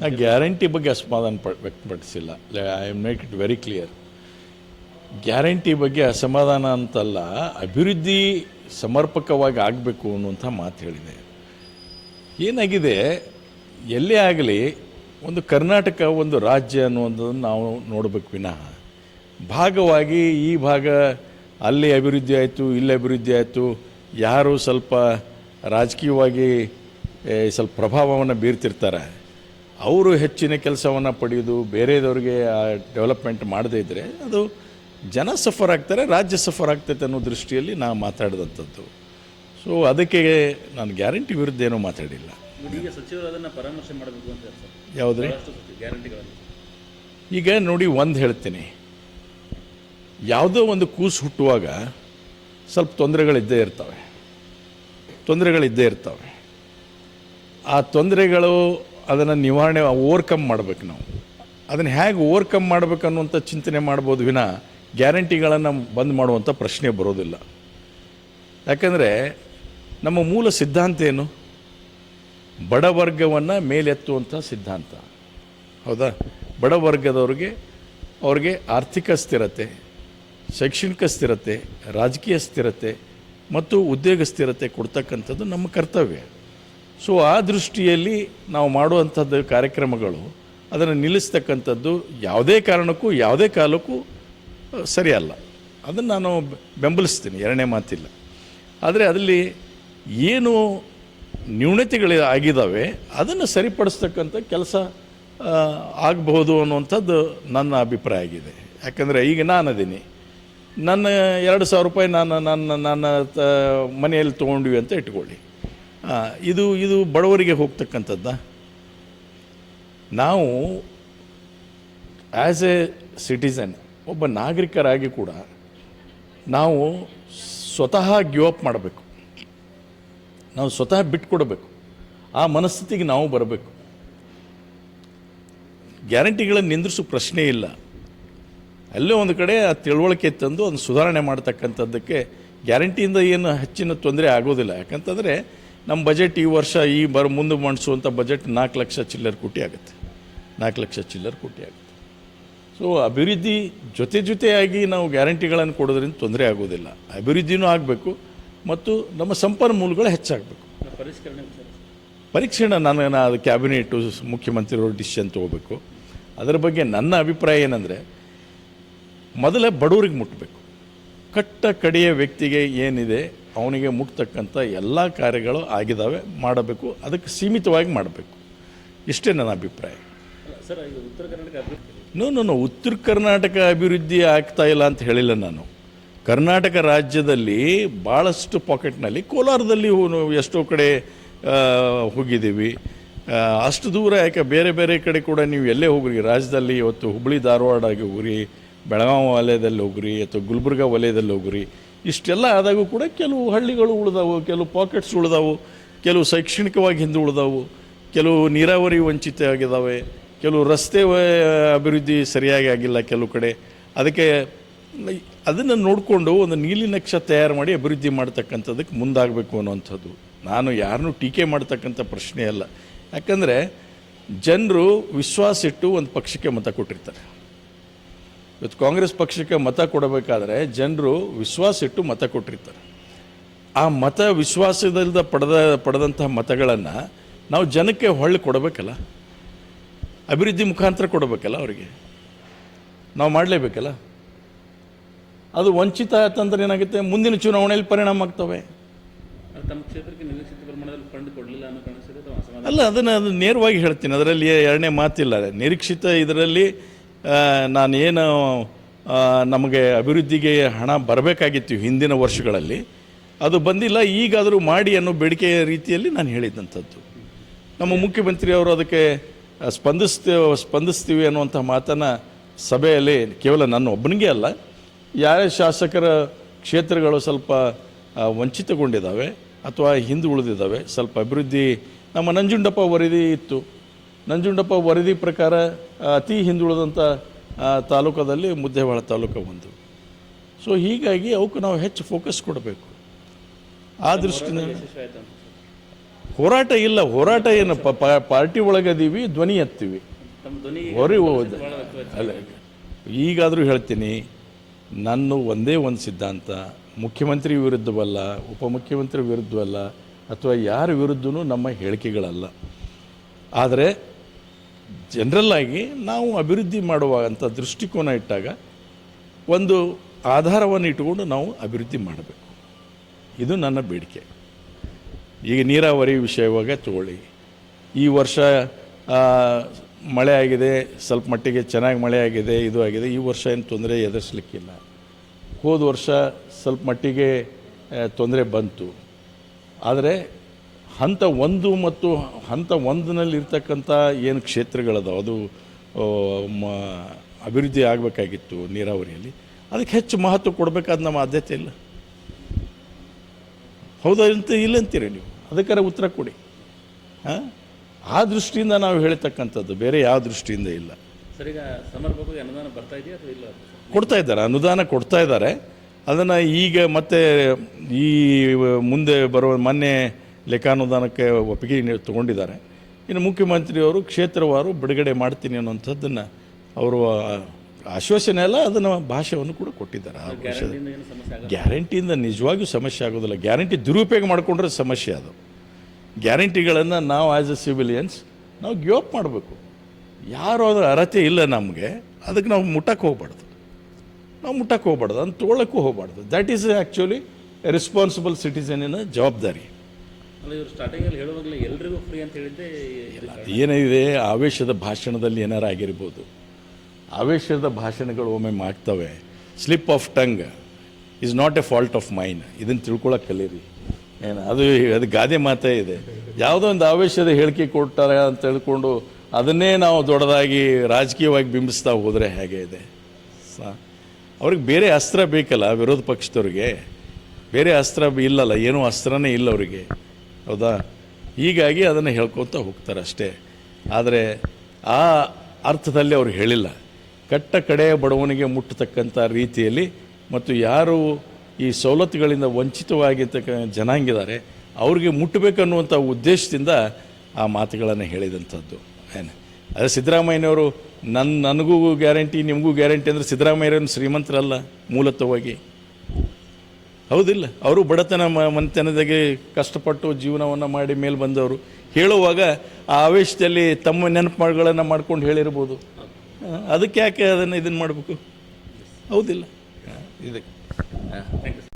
ನಾ ಗ್ಯಾರಂಟಿ ಬಗ್ಗೆ ಅಸಮಾಧಾನ ಪ, ವ್ಯಕ್ತಪಡಿಸಿಲ್ಲ. I make it very clear guarantee ಬಗ್ಗೆ ಅಸಮಾಧಾನ ಅಂತಲ್ಲ, ಅಭಿವೃದ್ಧಿ ಸಮರ್ಪಕವಾಗಿ ಆಗಬೇಕು ಅನ್ನುವಂಥ ಮಾತು ಹೇಳಿದೆ. ಏನಾಗಿದೆ, ಎಲ್ಲೇ ಆಗಲಿ, ಒಂದು ಕರ್ನಾಟಕ, ಒಂದು ರಾಜ್ಯ ಅನ್ನುವಂಥದ್ದನ್ನು ನಾವು ನೋಡಬೇಕು ವಿನಃ. ಭಾಗವಾಗಿ ಈ ಭಾಗ ಅಲ್ಲಿ ಅಭಿವೃದ್ಧಿ ಆಯಿತು, ಇಲ್ಲಿ ಅಭಿವೃದ್ಧಿ ಆಯಿತು, ಯಾರು ಸ್ವಲ್ಪ ರಾಜಕೀಯವಾಗಿ ಸ್ವಲ್ಪ ಪ್ರಭಾವವನ್ನು ಬೀರ್ತಿರ್ತಾರೆ. ಅವರು ಹೆಚ್ಚಿನ ಕೆಲಸವನ್ನು ಪಡೆಯೋದು ಆ ಡೆವಲಪ್ಮೆಂಟ್ ಮಾಡದೇ ಇದ್ದರೆ ಅದು ಜನ ಸಫರ್ ಆಗ್ತಾರೆ ರಾಜ್ಯ ಸಫರ್ ಆಗ್ತೈತೆ ಅನ್ನೋ ದೃಷ್ಟಿಯಲ್ಲಿ ನಾ ಮಾತಾಡಿದಂಥದ್ದು. ಸೊ ಅದಕ್ಕೆ ನಾನು ಗ್ಯಾರಂಟಿ ವಿರುದ್ಧ ಏನೂ ಮಾತಾಡಿಲ್ಲ. ಪರಾಮರ್ಶೆ ಮಾಡಬೇಕು ಅಂತ ಯಾವುದ್ರಿ? ಈಗ ನೋಡಿ ಒಂದು ಹೇಳ್ತೀನಿ. ಯಾವುದೋ ಒಂದು ಕೂಸು ಹುಟ್ಟುವಾಗ ಸ್ವಲ್ಪ ತೊಂದರೆಗಳಿದ್ದೇ ಇರ್ತವೆ. ತೊಂದರೆಗಳಿದ್ದೇ ಇರ್ತವೆ. ಆ ತೊಂದರೆಗಳು ಅದನ್ನು ನಿವಾರಣೆ ಓವರ್ಕಮ್ ಮಾಡಬೇಕು ನಾವು. ಅದನ್ನು ಹೇಗೆ ಓವರ್ಕಮ್ ಮಾಡಬೇಕು ಅನ್ನುವಂಥ ಚಿಂತನೆ ಮಾಡ್ಬೋದು ವಿನ ಗ್ಯಾರಂಟಿಗಳನ್ನು ಬಂದ್ ಮಾಡುವಂಥ ಪ್ರಶ್ನೆ ಬರೋದಿಲ್ಲ. ಯಾಕಂದರೆ ನಮ್ಮ ಮೂಲ ಸಿದ್ಧಾಂತ ಏನು? ಬಡವರ್ಗವನ್ನು ಮೇಲೆತ್ತುವಂಥ ಸಿದ್ಧಾಂತ. ಹೌದಾ? ಬಡವರ್ಗದವ್ರಿಗೆ ಅವ್ರಿಗೆ ಆರ್ಥಿಕ ಸ್ಥಿರತೆ, ಶೈಕ್ಷಣಿಕ ಸ್ಥಿರತೆ, ರಾಜಕೀಯ ಸ್ಥಿರತೆ ಮತ್ತು ಉದ್ಯೋಗ ಸ್ಥಿರತೆ ಕೊಡ್ತಕ್ಕಂಥದ್ದು ನಮ್ಮ ಕರ್ತವ್ಯ. ಸೊ ಆ ದೃಷ್ಟಿಯಲ್ಲಿ ನಾವು ಮಾಡುವಂಥದ್ದು ಕಾರ್ಯಕ್ರಮಗಳು, ಅದನ್ನು ನಿಲ್ಲಿಸ್ತಕ್ಕಂಥದ್ದು ಯಾವುದೇ ಕಾರಣಕ್ಕೂ, ಯಾವುದೇ ಕಾಲಕ್ಕೂ ಸರಿಯಲ್ಲ. ಅದನ್ನು ನಾನು ಬೆಂಬಲಿಸ್ತೀನಿ, ಎರಡನೇ ಮಾತಿಲ್ಲ. ಆದರೆ ಅದರಲ್ಲಿ ಏನು ನ್ಯೂನತೆಗಳು ಆಗಿದ್ದಾವೆ, ಅದನ್ನು ಸರಿಪಡಿಸ್ತಕ್ಕಂಥ ಕೆಲಸ ಆಗಬಹುದು ಅನ್ನುವಂಥದ್ದು ನನ್ನ ಅಭಿಪ್ರಾಯ ಆಗಿದೆ. ಯಾಕಂದರೆ ಈಗ ನಾನು ಅದೀನಿ ನನ್ನ ಎರಡು ಸಾವಿರ ರೂಪಾಯಿ ನಾನು ನನ್ನ ನನ್ನ, ತ, ಮನೆಯಲ್ಲಿ ತೊಗೊಂಡ್ವಿ ಅಂತ ಇಟ್ಕೊಳ್ಳಿ. ಇದು ಇದು ಬಡವರಿಗೆ ಹೋಗ್ತಕ್ಕಂಥದ್ದ? ನಾವು ಆ್ಯಸ್ ಎ ಸಿಟಿಸನ್ ಒಬ್ಬ ನಾಗರಿಕರಾಗಿ ಕೂಡ ನಾವು ಸ್ವತಃ ಗಿವ್ ಅಪ್ ಮಾಡಬೇಕು. ನಾವು ಸ್ವತಃ ಬಿಟ್ಕೊಡಬೇಕು. ಆ ಮನಸ್ಥಿತಿಗೆ ನಾವು ಬರಬೇಕು. ಗ್ಯಾರಂಟಿಗಳನ್ನು ನಿಂದ್ರಿಸೋ ಪ್ರಶ್ನೆ ಇಲ್ಲ. ಅಲ್ಲೇ ಒಂದು ಕಡೆ ಆ ತಿಳುವಳಿಕೆ ತಂದು ಅದನ್ನು ಸುಧಾರಣೆ ಮಾಡ್ತಕ್ಕಂಥದ್ದಕ್ಕೆ ಗ್ಯಾರಂಟಿಯಿಂದ ಏನು ಹೆಚ್ಚಿನ ತೊಂದರೆ ಆಗೋದಿಲ್ಲ. ಯಾಕಂತಂದರೆ ನಮ್ಮ ಬಜೆಟ್ ಈ ವರ್ಷ ಈ ಬರ ಮುಂದೆ ಮಾಡಿಸುವಂಥ ಬಜೆಟ್ ನಾಲ್ಕು ಲಕ್ಷ ಚಿಲ್ಲರ್ ಕೋಟಿ ಆಗುತ್ತೆ. ನಾಲ್ಕು ಲಕ್ಷ ಚಿಲ್ಲರ್ ಕೋಟಿ ಆಗುತ್ತೆ. ಸೊ ಅಭಿವೃದ್ಧಿ ಜೊತೆ ಜೊತೆಯಾಗಿ ನಾವು ಗ್ಯಾರಂಟಿಗಳನ್ನು ಕೊಡೋದ್ರಿಂದ ತೊಂದರೆ ಆಗೋದಿಲ್ಲ. ಅಭಿವೃದ್ಧಿನೂ ಆಗಬೇಕು ಮತ್ತು ನಮ್ಮ ಸಂಪನ್ಮೂಲಗಳು ಹೆಚ್ಚಾಗಬೇಕು. ಪರೀಕ್ಷೆನ ನಾನು ಅದು ಕ್ಯಾಬಿನೆಟು ಮುಖ್ಯಮಂತ್ರಿಗಳು ಡಿಸಿಷನ್ ತೊಗೋಬೇಕು. ಅದರ ಬಗ್ಗೆ ನನ್ನ ಅಭಿಪ್ರಾಯ ಏನಂದರೆ ಮೊದಲೇ ಬಡವರಿಗೆ ಮುಟ್ಟಬೇಕು ಕಟ್ಟ ಕಡೆಯ ವ್ಯಕ್ತಿಗೆ ಏನಿದೆ ಅವನಿಗೆ ಮುಟ್ತಕ್ಕಂಥ ಎಲ್ಲ ಕಾರ್ಯಗಳು ಆಗಿದ್ದಾವೆ ಮಾಡಬೇಕು ಅದಕ್ಕೆ ಸೀಮಿತವಾಗಿ ಮಾಡಬೇಕು. ಇಷ್ಟೇ ನನ್ನ ಅಭಿಪ್ರಾಯ. ನೋ ನೋ ನೋ ಉತ್ತರ ಕರ್ನಾಟಕ ಅಭಿವೃದ್ಧಿ ಆಗ್ತಾ ಇಲ್ಲ ಅಂತ ಹೇಳಿಲ್ಲ ನಾನು. ಕರ್ನಾಟಕ ರಾಜ್ಯದಲ್ಲಿ ಭಾಳಷ್ಟು ಪಾಕೆಟ್ನಲ್ಲಿ ಕೋಲಾರದಲ್ಲಿ ಎಷ್ಟೋ ಕಡೆ ಹೋಗಿದ್ದೀವಿ. ಅಷ್ಟು ದೂರ ಯಾಕೆ ಬೇರೆ ಬೇರೆ ಕಡೆ ಕೂಡ ನೀವು ಎಲ್ಲೇ ಹೋಗ್ರಿ. ರಾಜ್ಯದಲ್ಲಿ ಇವತ್ತು ಹುಬ್ಬಳ್ಳಿ ಧಾರವಾಡ ಆಗಿ ಹೋಗ್ರಿ ಬೆಳಗಾವಿ ವಲಯದಲ್ಲಿ ಹೋಗ್ರಿ ಅಥವಾ ಗುಲ್ಬರ್ಗ ವಲಯದಲ್ಲಿ ಹೋಗ್ರಿ. ಇಷ್ಟೆಲ್ಲ ಆದಾಗೂ ಕೂಡ ಕೆಲವು ಹಳ್ಳಿಗಳು ಉಳಿದಾವು, ಕೆಲವು ಪಾಕೆಟ್ಸ್ ಉಳಿದಾವು, ಕೆಲವು ಶೈಕ್ಷಣಿಕವಾಗಿ ಹಿಂದೆ ಉಳಿದಾವು, ಕೆಲವು ನೀರಾವರಿ ವಂಚಿತ ಆಗಿದ್ದಾವೆ ಕೆಲವು ರಸ್ತೆ ಅಭಿವೃದ್ಧಿ ಸರಿಯಾಗಿ ಆಗಿಲ್ಲ ಕೆಲವು ಕಡೆ. ಅದಕ್ಕೆ ಅದನ್ನು ನೋಡಿಕೊಂಡು ಒಂದು ನೀಲಿ ನಕ್ಷ ತಯಾರು ಮಾಡಿ ಅಭಿವೃದ್ಧಿ ಮಾಡ್ತಕ್ಕಂಥದ್ದಕ್ಕೆ ಮುಂದಾಗಬೇಕು ಅನ್ನುವಂಥದ್ದು. ನಾನು ಯಾರನ್ನೂ ಟೀಕೆ ಮಾಡ್ತಕ್ಕಂಥ ಪ್ರಶ್ನೆ ಅಲ್ಲ. ಯಾಕಂದರೆ, ಜನರು ವಿಶ್ವಾಸ ಇಟ್ಟು ಒಂದು ಪಕ್ಷಕ್ಕೆ ಮತ ಕೊಟ್ಟಿರ್ತಾರೆ. ಇವತ್ತು ಕಾಂಗ್ರೆಸ್ ಪಕ್ಷಕ್ಕೆ ಮತ ಕೊಡಬೇಕಾದ್ರೆ ಜನರು ವಿಶ್ವಾಸ ಇಟ್ಟು ಮತ ಕೊಟ್ಟಿರ್ತಾರೆ. ಆ ಮತ ವಿಶ್ವಾಸದಿಂದ ಪಡೆದ ಪಡೆದಂತಹ ಮತಗಳನ್ನು ನಾವು ಜನಕ್ಕೆ ಹೊಳ್ಳಿ ಕೊಡಬೇಕಲ್ಲ? ಅಭಿವೃದ್ಧಿ ಮುಖಾಂತರ ಕೊಡಬೇಕಲ್ಲ ಅವರಿಗೆ? ನಾವು ಮಾಡಲೇಬೇಕಲ್ಲ? ಅದು ವಂಚಿತ ಆಯ್ತಂದ್ರೆ ಏನಾಗುತ್ತೆ? ಮುಂದಿನ ಚುನಾವಣೆಯಲ್ಲಿ ಪರಿಣಾಮ ಆಗ್ತವೆ. ತಮ್ಮ ಕ್ಷೇತ್ರಕ್ಕೆ ನಿರೀಕ್ಷಿತ ಪ್ರಮಾಣದಲ್ಲಿ ಫಂಡ್ ಕೊಡಲಿಲ್ಲ ಅನ್ನೋ ಕಾಣಿಸಿದ್ರೆ ಅಥವಾ ಅಲ್ಲ ಅದನ್ನು ಅದು ನೇರವಾಗಿ ಹೇಳ್ತೀನಿ. ಅದರಲ್ಲಿ ಎರಡನೇ ಮಾತಿಲ್ಲ. ನಿರೀಕ್ಷಿತ ಇದರಲ್ಲಿ ನಾನೇನು ನಮಗೆ ಅಭಿವೃದ್ಧಿಗೆ ಹಣ ಬರಬೇಕಾಗಿತ್ತು ಹಿಂದಿನ ವರ್ಷಗಳಲ್ಲಿ ಅದು ಬಂದಿಲ್ಲ ಈಗಾದರೂ ಮಾಡಿ ಅನ್ನೋ ಬೇಡಿಕೆಯ ರೀತಿಯಲ್ಲಿ ನಾನು ಹೇಳಿದಂಥದ್ದು. ನಮ್ಮ ಮುಖ್ಯಮಂತ್ರಿಯವರು ಅದಕ್ಕೆ ಆ, ಸ್ಪಂದಿಸ್ತೇವೆ ಸ್ಪಂದಿಸ್ತೀವಿ ಅನ್ನುವಂಥ ಮಾತನ್ನು ಸಭೆಯಲ್ಲಿ ಕೇವಲ ನನ್ನ ಒಬ್ಬನಿಗೆ ಅಲ್ಲ ಯಾರೇ ಶಾಸಕರ ಕ್ಷೇತ್ರಗಳು ಸ್ವಲ್ಪ ವಂಚಿತಗೊಂಡಿದ್ದಾವೆ ಅಥವಾ ಹಿಂದೆ ಉಳಿದಿದ್ದಾವೆ ಸ್ವಲ್ಪ ಅಭಿವೃದ್ಧಿ ನಮ್ಮ ನಂಜುಂಡಪ್ಪ ವರದಿ ಇತ್ತು. ನಂಜುಂಡಪ್ಪ ವರದಿ ಪ್ರಕಾರ ಅತಿ ಹಿಂದುಳಿದಂಥ ತಾಲೂಕದಲ್ಲಿ ಮುದ್ದೇವಾಳ ತಾಲೂಕು ಒಂದು. ಸೊ ಹೀಗಾಗಿ ಅವಕ್ಕೆ ನಾವು ಹೆಚ್ಚು ಫೋಕಸ್ ಕೊಡಬೇಕು. ಆ ದೃಷ್ಟಿಯಿಂದ ಹೋರಾಟ ಇಲ್ಲ. ಹೋರಾಟ ಏನು ಪಾರ್ಟಿ ಒಳಗದೀವಿ ಧ್ವನಿ ಎತ್ತೀವಿ. ಹೊರ ಅಲ್ಲ, ಈಗಾದರೂ ಹೇಳ್ತೀನಿ ನನ್ನ ಒಂದೇ ಒಂದು ಸಿದ್ಧಾಂತ. ಮುಖ್ಯಮಂತ್ರಿ ವಿರುದ್ಧವಲ್ಲ, ಉಪಮುಖ್ಯಮಂತ್ರಿ ವಿರುದ್ಧವಲ್ಲ, ಅಥವಾ ಯಾರ ವಿರುದ್ಧವೂ ನಮ್ಮ ಹೇಳಿಕೆಗಳಲ್ಲ. ಆದರೆ ಜನರಲ್ ಆಗಿ ನಾವು ಅಭಿವೃದ್ಧಿ ಮಾಡುವಂಥ ದೃಷ್ಟಿಕೋನ ಇಟ್ಟಾಗ ಒಂದು ಆಧಾರವನ್ನು ಇಟ್ಟುಕೊಂಡು ನಾವು ಅಭಿವೃದ್ಧಿ ಮಾಡಬೇಕು. ಇದು ನನ್ನ ಬೇಡಿಕೆ. ಈಗ ನೀರಾವರಿ ವಿಷಯವಾಗ ತಗೊಳ್ಳಿ. ಈ ವರ್ಷ ಮಳೆ ಆಗಿದೆ, ಸ್ವಲ್ಪ ಮಟ್ಟಿಗೆ ಚೆನ್ನಾಗಿ ಮಳೆ ಆಗಿದೆ, ಇದು ಆಗಿದೆ, ಈ ವರ್ಷ ಏನು ತೊಂದರೆ ಎದುರಿಸ್ಲಿಕ್ಕಿಲ್ಲ. ಹೋದ ವರ್ಷ ಸ್ವಲ್ಪ ಮಟ್ಟಿಗೆ ತೊಂದರೆ ಬಂತು. ಆದರೆ ಹಂತ ಒಂದು ಮತ್ತು ಹಂತ ಒಂದಿನಲ್ಲಿರ್ತಕ್ಕಂಥ ಏನು ಕ್ಷೇತ್ರಗಳದಾವ ಅದು ಮ ಅಭಿವೃದ್ಧಿ ಆಗಬೇಕಾಗಿತ್ತು ನೀರಾವರಿಯಲ್ಲಿ. ಅದಕ್ಕೆ ಹೆಚ್ಚು ಮಹತ್ವ ಕೊಡಬೇಕಾದ ನಮ್ಮ ಆದ್ಯತೆ ಇಲ್ಲ. ಹೌದಾ ಅಂತ ಇಲ್ಲ ಅಂತೀರಿ ನೀವು? ಅದಕ್ಕಾರ ಉತ್ತರ ಕೊಡಿ. ಹಾಂ ಆ ದೃಷ್ಟಿಯಿಂದ ನಾವು ಹೇಳ್ತಕ್ಕಂಥದ್ದು ಬೇರೆ ಯಾವ ದೃಷ್ಟಿಯಿಂದ ಇಲ್ಲ. ಸರ್ ಈಗ ಸಮರ್ಪಕವಾಗಿ ಅನುದಾನ ಬರ್ತಾ ಇದೆಯಾ ಅಥವಾ ಇಲ್ಲ? ಕೊಡ್ತಾ ಇದ್ದಾರೆ ಅನುದಾನ ಕೊಡ್ತಾ ಇದ್ದಾರೆ. ಅದನ್ನು ಈಗ ಮತ್ತೆ ಈ ಮುಂದೆ ಬರುವ ಮೊನ್ನೆ ಲೆಕ್ಕಾನುದಾನಕ್ಕೆ ಒಪ್ಪಿಗೆ ತಗೊಂಡಿದ್ದಾರೆ. ಇನ್ನು ಮುಖ್ಯಮಂತ್ರಿಯವರು ಕ್ಷೇತ್ರವಾರು ಬಿಡುಗಡೆ ಮಾಡ್ತೀನಿ ಅನ್ನೋಂಥದ್ದನ್ನು ಅವರು ಆಶ್ವಾಸನೆ ಅಲ್ಲ ಅದನ್ನು ಭಾಷೆಯನ್ನು ಕೂಡ ಕೊಟ್ಟಿದ್ದಾರೆ. ಆ ವಿಷಯದ ಗ್ಯಾರಂಟಿಯಿಂದ ನಿಜವಾಗಿಯೂ ಸಮಸ್ಯೆ ಆಗೋದಿಲ್ಲ. ಗ್ಯಾರಂಟಿ ದುರುಪಯೋಗ ಮಾಡಿಕೊಂಡ್ರೆ ಸಮಸ್ಯೆ ಅದು. ಗ್ಯಾರಂಟಿಗಳನ್ನು ನಾವು ಆ್ಯಸ್ ಎ ಸಿವಿಲಿಯನ್ಸ್ ನಾವು ಗಿವ್ ಅಪ್ ಮಾಡಬೇಕು. ಯಾರು ಅದರ ಅರ್ಹತೆ ಇಲ್ಲ ನಮಗೆ ಅದಕ್ಕೆ ನಾವು ಮುಟ್ಟಕ್ಕೆ ಹೋಗ್ಬಾರ್ದು. ನಾವು ಮುಟ್ಟಕ್ಕೆ ಹೋಗ್ಬಾರ್ದು ಅದನ್ನು ತೊಗೊಳಕ್ಕೂ ಹೋಗ್ಬಾರ್ದು. ದ್ಯಾಟ್ ಈಸ್ ಆ್ಯಕ್ಚುಲಿ ರೆಸ್ಪಾನ್ಸಿಬಲ್ ಸಿಟಿಸನಿನ ಜವಾಬ್ದಾರಿ. ಇವರು ಸ್ಟಾರ್ಟಿಂಗಲ್ಲಿ ಹೇಳುವಾಗಲೇ ಎಲ್ರಿಗೂ ಫ್ರೀ ಅಂತ ಹೇಳಿದ್ದೆ ಏನಿದೆ ಆವೇಶದ ಭಾಷಣದಲ್ಲಿ ಏನಾರು ಆಗಿರ್ಬೋದು. ಆವೇಶದ ಭಾಷಣಗಳು ಒಮ್ಮೆ ಮಾಡ್ತವೆ. Slip of tongue is not a fault of mine ಇದನ್ನು ತಿಳ್ಕೊಳಕ್ಕೆ ಕಲೀರಿ. ಏನು ಅದು ಅದು ಗಾದೆ ಮಾತೇ ಇದೆ. ಯಾವುದೋ ಒಂದು ಆವೇಶದ ಹೇಳಿಕೆ ಕೊಡ್ತಾರೆ ಅಂತ ತಿಳ್ಕೊಂಡು ಅದನ್ನೇ ನಾವು ದೊಡ್ಡದಾಗಿ ರಾಜಕೀಯವಾಗಿ ಬಿಂಬಿಸ್ತಾ ಹೋದರೆ ಹೇಗೆ ಇದೆ? ಸ ಅವ್ರಿಗೆ ಬೇರೆ ಅಸ್ತ್ರ ಬೇಕಲ್ಲ ವಿರೋಧ ಪಕ್ಷದವ್ರಿಗೆ? ಬೇರೆ ಅಸ್ತ್ರ ಇಲ್ಲಲ್ಲ ಏನೂ ಅಸ್ತ್ರನೇ ಇಲ್ಲ ಅವರಿಗೆ. ಹೌದಾ? ಹೀಗಾಗಿ ಅದನ್ನು ಹೇಳ್ಕೊತ ಹೋಗ್ತಾರೆ ಅಷ್ಟೇ. ಆದರೆ ಆ ಅರ್ಥದಲ್ಲಿ ಅವರು ಹೇಳಿಲ್ಲ. ಕಟ್ಟ ಕಡೆಯ ಬಡವನಿಗೆ ಮುಟ್ಟತಕ್ಕಂಥ ರೀತಿಯಲ್ಲಿ ಮತ್ತು ಯಾರು ಈ ಸವಲತ್ತುಗಳಿಂದ ವಂಚಿತವಾಗಿರ್ತಕ್ಕ ಜನಾಂಗಿದ್ದಾರೆ, ಅವ್ರಿಗೆ ಮುಟ್ಟಬೇಕನ್ನುವಂಥ ಉದ್ದೇಶದಿಂದ ಆ ಮಾತುಗಳನ್ನು ಹೇಳಿದಂಥದ್ದು. ಏನು? ಅದೇ ಸಿದ್ದರಾಮಯ್ಯನವರು ನನ್ನ ನನಗೂ ಗ್ಯಾರಂಟಿ, ನಿಮಗೂ ಗ್ಯಾರಂಟಿ ಅಂದರೆ ಸಿದ್ದರಾಮಯ್ಯರೇನು ಶ್ರೀಮಂತರಲ್ಲ, ಮೂಲತಃವಾಗಿ. ಹೌದಿಲ್ಲ. ಅವರು ಬಡತನ ಮಂತನದಾಗೆ ಕಷ್ಟಪಟ್ಟು ಜೀವನವನ್ನು ಮಾಡಿ ಮೇಲೆ ಬಂದವರು. ಹೇಳುವಾಗ ಆ ಆವೇಶದಲ್ಲಿ ತಮ್ಮ ನೆನಪುಗಳನ್ನು ಮಾಡ್ಕೊಂಡು ಹೇಳಿರ್ಬೋದು. ಅದಕ್ಕೆ ಯಾಕೆ ಅದನ್ನು ಇದನ್ನು ಮಾಡಬೇಕು? ಹೌದಿಲ್ಲ. ಇದಕ್ಕೆ. Thank you